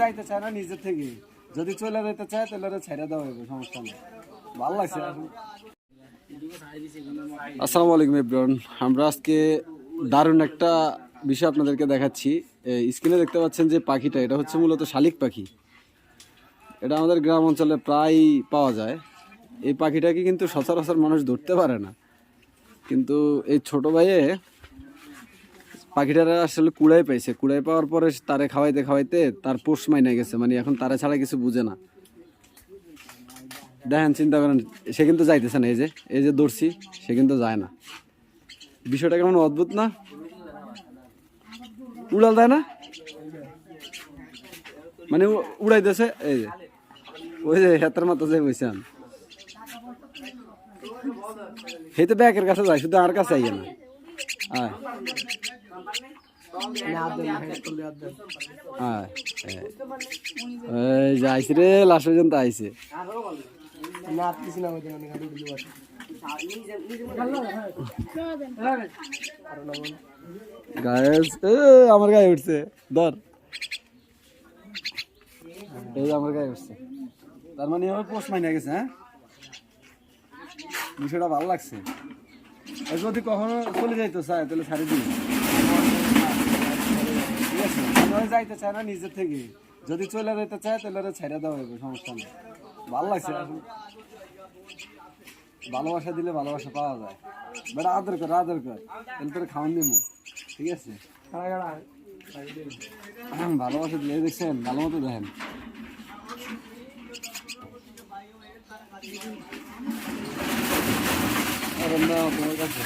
যাইতে চায় না নিজের থেকে। যদি চলে চায়, তাহলে ছেড়ে লাগছে আসসালামু আলাইকুম এভরিওয়ান আমরা আজকে দারুণ একটা বিষয় আপনাদেরকে দেখাচ্ছি। স্ক্রিনে দেখতে পাচ্ছেন যে পাখিটা, এটা হচ্ছে মূলত শালিক পাখি। এটা আমাদের গ্রাম অঞ্চলে প্রায় পাওয়া যায়। এই পাখিটাকে কিন্তু সচরাচর মানুষ ধরতে পারে না। কিন্তু এই ছোট ভাইয়ে পাখিটারা আসলে কুড়াই পাইছে। কুড়াই পাওয়ার পরে তারে খাওয়াইতে খাওয়াইতে তার পোষ মাইনে গেছে মানে এখন তারা ছাড়া কিছু বুঝে না। দেখেন, চিন্তা করেন, সে কিন্তু যাইতেছে না, এই যে এই যে দৌড়ছি, সে কিন্তু যায় না। বিষয়টা কেমন অদ্ভুত না? উড়াল দেয় না? মানে উড়াইতেছে, এই যে। ওই যে, হাতের মাথা যে বইছেন সেই তো ব্যাগের কাছে যায়, শুধু আর কাছে আইয়ে না। আয়। এই রে লাস্ট পর্যন্ত গায়েস আমার গায়ে উঠছে। ধর। এই আমার গায়ে উঠছে। তার মানে আমার পোস্ট মাইনে গেছে হ্যাঁ? বিষয়টা ভালো লাগছে। যদি কখনো চলে যাইতো চায় তাহলে ছাড়ি ওরা যাইতে চায় না নিজের থেকে। যদি চলে যেতে চায় তাহলে ওরা ছেড়ে দেওয়া হবে সমস্যা নেই। ভালো লাগছে ভালোবাসা দিলে ভালোবাসা পাওয়া যায়। বেটা আদর কর আদর কর। তাহলে তোর খাওয়ান দিব ঠিক আছে? ভালোবাসা দিলে দেখছেন ভালো মতো দেখেন। তোমার কাছে